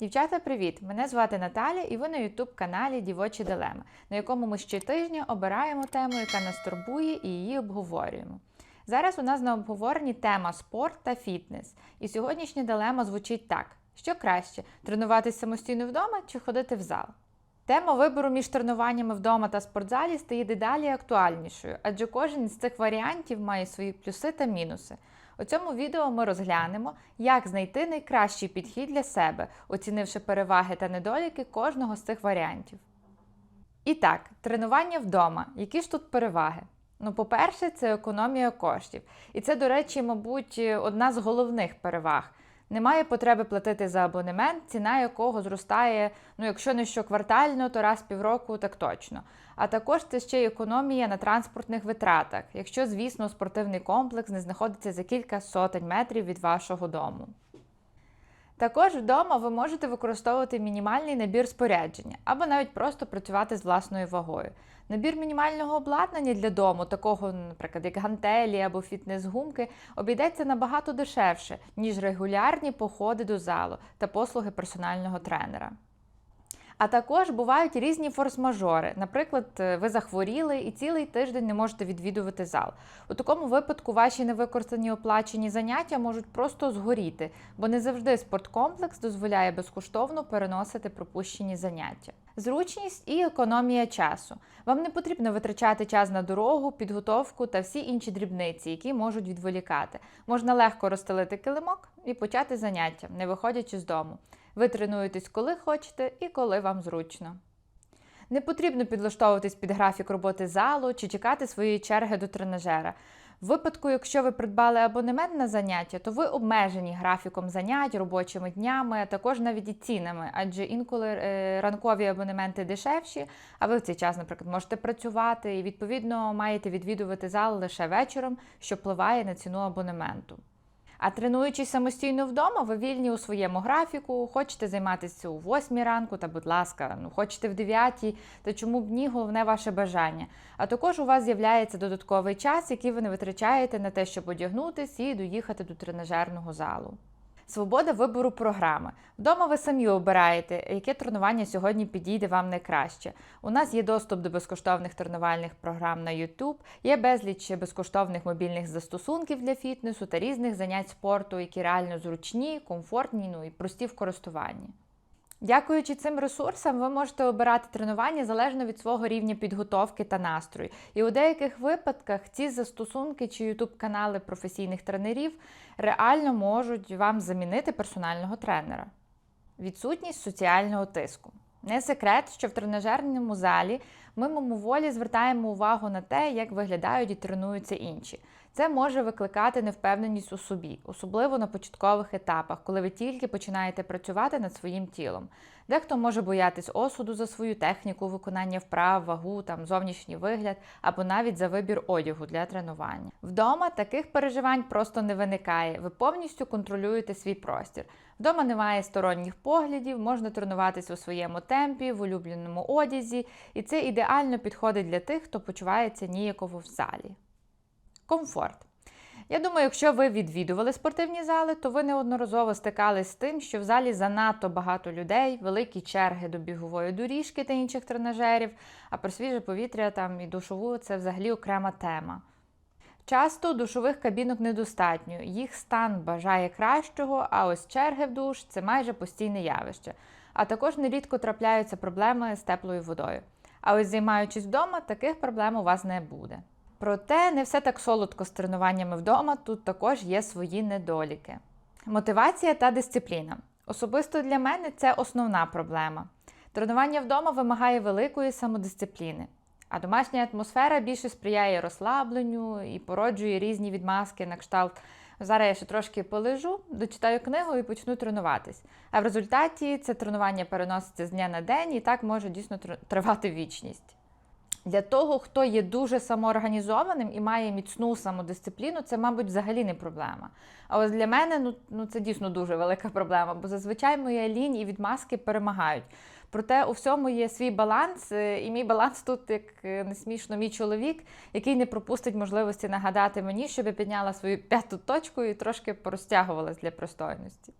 Дівчата, привіт! Мене звати Наталя і ви на youtube каналі Дівочі Дилеми, на якому ми щотижня обираємо тему, яка нас турбує, і її обговорюємо. Зараз у нас на обговоренні тема спорт та фітнес. І сьогоднішня дилема звучить так: що краще тренуватися самостійно вдома чи ходити в зал? Тема вибору між тренуваннями вдома та спортзалі стає дедалі актуальнішою, адже кожен з цих варіантів має свої плюси та мінуси. У цьому відео ми розглянемо, як знайти найкращий підхід для себе, оцінивши переваги та недоліки кожного з цих варіантів. І так, тренування вдома. Які ж тут переваги? Ну, по-перше, це економія коштів. І це, до речі, мабуть, одна з головних переваг. Немає потреби платити за абонемент, ціна якого зростає, ну якщо не щоквартально, то раз півроку, так точно. А також це ще й економія на транспортних витратах, якщо, звісно, спортивний комплекс не знаходиться за кілька сотень метрів від вашого дому. Також вдома ви можете використовувати мінімальний набір спорядження або навіть просто працювати з власною вагою. Набір мінімального обладнання для дому, такого, наприклад, як гантелі або фітнес-гумки, обійдеться набагато дешевше, ніж регулярні походи до залу та послуги персонального тренера. А також бувають різні форс-мажори. Наприклад, ви захворіли і цілий тиждень не можете відвідувати зал. У такому випадку ваші невикористані оплачені заняття можуть просто згоріти, бо не завжди спорткомплекс дозволяє безкоштовно переносити пропущені заняття. Зручність і економія часу. Вам не потрібно витрачати час на дорогу, підготовку та всі інші дрібниці, які можуть відволікати. Можна легко розстелити килимок і почати заняття, не виходячи з дому. Ви тренуєтесь коли хочете і коли вам зручно. Не потрібно підлаштовуватись під графік роботи залу чи чекати своєї черги до тренажера. В випадку, якщо ви придбали абонемент на заняття, то ви обмежені графіком занять, робочими днями, а також навіть і цінами, адже інколи е, ранкові абонементи дешевші, а ви в цей час, наприклад, можете працювати і відповідно маєте відвідувати зал лише вечором, що впливає на ціну абонементу. А тренуючись самостійно вдома, ви вільні у своєму графіку, хочете займатися у 8 ранку, та, будь ласка, ну хочете в 9, та чому б ні, головне ваше бажання. А також у вас з'являється додатковий час, який ви не витрачаєте на те, щоб одягнутися і доїхати до тренажерного залу. Свобода вибору програми. Вдома ви самі обираєте, яке тренування сьогодні підійде вам найкраще. У нас є доступ до безкоштовних тренувальних програм на YouTube, є безліч безкоштовних мобільних застосунків для фітнесу та різних занять спорту, які реально зручні, комфортні ну і прості в користуванні. Дякуючи цим ресурсам, ви можете обирати тренування залежно від свого рівня підготовки та настрою. І у деяких випадках ці застосунки чи ютуб-канали професійних тренерів реально можуть вам замінити персонального тренера. Відсутність соціального тиску. Не секрет, що в тренажерному залі ми мимоволі звертаємо увагу на те, як виглядають і тренуються інші. Це може викликати невпевненість у собі, особливо на початкових етапах, коли ви тільки починаєте працювати над своїм тілом. Дехто може боятись осуду за свою техніку, виконання вправ, вагу, там зовнішній вигляд або навіть за вибір одягу для тренування. Вдома таких переживань просто не виникає. Ви повністю контролюєте свій простір. Вдома немає сторонніх поглядів, можна тренуватися у своєму темпі, в улюбленому одязі, і це ідеально підходить для тих, хто почувається ніяково в залі. Комфорт. Я думаю, якщо ви відвідували спортивні зали, то ви неодноразово стикались з тим, що в залі занадто багато людей, великі черги до бігової доріжки та інших тренажерів, а про свіже повітря там і душову це взагалі окрема тема. Часто душових кабінок недостатньо, їх стан бажає кращого, а ось черги в душ це майже постійне явище. А також нерідко трапляються проблеми з теплою водою. А ось займаючись вдома, таких проблем у вас не буде. Проте не все так солодко з тренуваннями вдома, тут також є свої недоліки. Мотивація та дисципліна. Особисто для мене це основна проблема. Тренування вдома вимагає великої самодисципліни, а домашня атмосфера більше сприяє розслабленню і породжує різні відмазки на кшталт. Зараз я ще трошки полежу, дочитаю книгу і почну тренуватись. А в результаті це тренування переноситься з дня на день і так може дійсно тривати вічність. Для того, хто є дуже самоорганізованим і має міцну самодисципліну, це, мабуть, взагалі не проблема. А ось для мене ну, ну це дійсно дуже велика проблема, бо зазвичай моя лінь і відмазки перемагають. Проте у всьому є свій баланс, е, і мій баланс тут, як не смішно, мій чоловік, який не пропустить можливості нагадати мені, щоб я підняла свою п'яту точку і трошки порозтягувалась для простойності.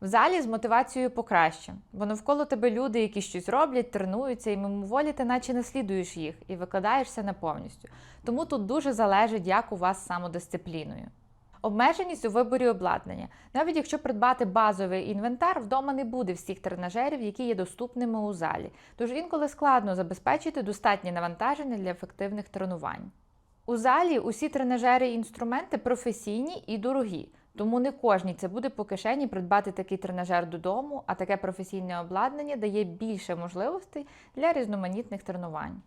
В залі з мотивацією покраще, бо навколо тебе люди, які щось роблять, тренуються, і мимоволі ти наче наслідуєш їх і викладаєшся на повністю. Тому тут дуже залежить, як у вас з самодисципліною. Обмеженість у виборі обладнання. Навіть якщо придбати базовий інвентар, вдома не буде всіх тренажерів, які є доступними у залі. Тож інколи складно забезпечити достатнє навантаження для ефективних тренувань. У залі усі тренажери і інструменти професійні і дорогі, тому не кожній це буде по кишені придбати такий тренажер додому, а таке професійне обладнання дає більше можливостей для різноманітних тренувань.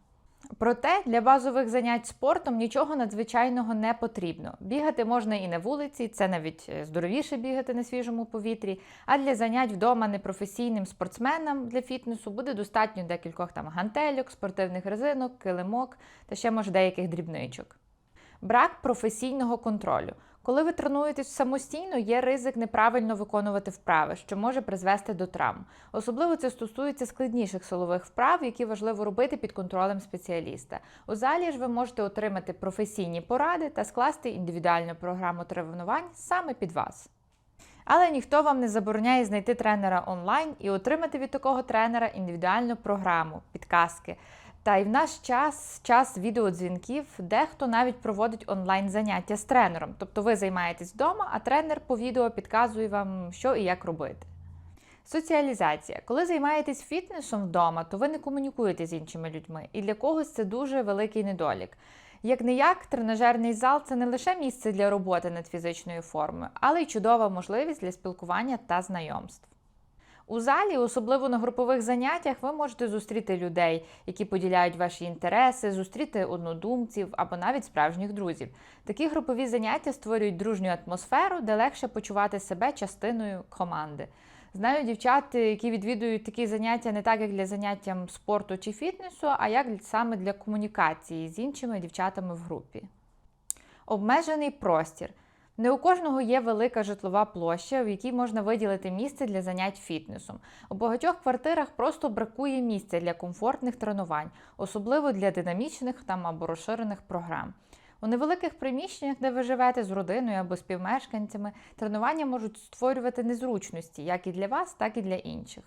Проте для базових занять спортом нічого надзвичайного не потрібно. Бігати можна і на вулиці, це навіть е, здоровіше бігати на свіжому повітрі. А для занять вдома непрофесійним спортсменам для фітнесу буде достатньо декількох там гантельок, спортивних резинок, килимок та ще може деяких дрібничок. Брак професійного контролю. Коли ви тренуєтесь самостійно, є ризик неправильно виконувати вправи, що може призвести до травм. Особливо це стосується складніших силових вправ, які важливо робити під контролем спеціаліста. У залі ж ви можете отримати професійні поради та скласти індивідуальну програму тренувань саме під вас. Але ніхто вам не забороняє знайти тренера онлайн і отримати від такого тренера індивідуальну програму, підказки. Та й в наш час, час відеодзвінків, дехто навіть проводить онлайн заняття з тренером. Тобто ви займаєтесь вдома, а тренер по відео підказує вам, що і як робити. Соціалізація. Коли займаєтесь фітнесом вдома, то ви не комунікуєте з іншими людьми, і для когось це дуже великий недолік. Як не як, тренажерний зал це не лише місце для роботи над фізичною формою, але й чудова можливість для спілкування та знайомств. У залі, особливо на групових заняттях, ви можете зустріти людей, які поділяють ваші інтереси, зустріти однодумців або навіть справжніх друзів. Такі групові заняття створюють дружню атмосферу, де легше почувати себе частиною команди. Знаю дівчат, які відвідують такі заняття не так, як для заняття спорту чи фітнесу, а як саме для комунікації з іншими дівчатами в групі. Обмежений простір. Не у кожного є велика житлова площа, в якій можна виділити місце для занять фітнесом. У багатьох квартирах просто бракує місця для комфортних тренувань, особливо для динамічних там або розширених програм. У невеликих приміщеннях, де ви живете з родиною або співмешканцями, тренування можуть створювати незручності як і для вас, так і для інших.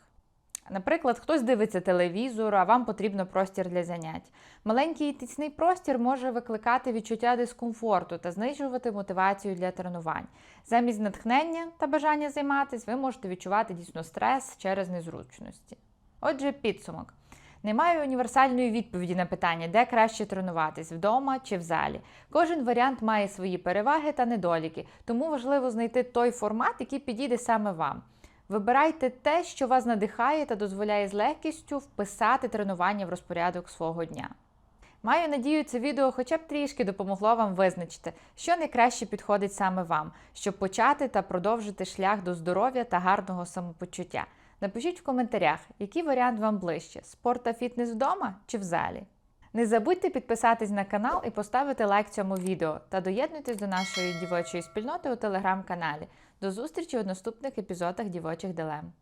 Наприклад, хтось дивиться телевізор, а вам потрібно простір для занять. Маленький і тісний простір може викликати відчуття дискомфорту та знижувати мотивацію для тренувань. Замість натхнення та бажання займатися, ви можете відчувати дійсно стрес через незручності. Отже, підсумок. Немає універсальної відповіді на питання, де краще тренуватись вдома чи в залі. Кожен варіант має свої переваги та недоліки, тому важливо знайти той формат, який підійде саме вам. Вибирайте те, що вас надихає та дозволяє з легкістю вписати тренування в розпорядок свого дня. Маю надію, це відео хоча б трішки допомогло вам визначити, що найкраще підходить саме вам, щоб почати та продовжити шлях до здоров'я та гарного самопочуття. Напишіть в коментарях, який варіант вам ближче: спорт та фітнес вдома чи в залі. Не забудьте підписатись на канал і поставити лайк цьому відео та доєднуйтесь до нашої дівочої спільноти у телеграм-каналі. До зустрічі у наступних епізодах дівочих дилем.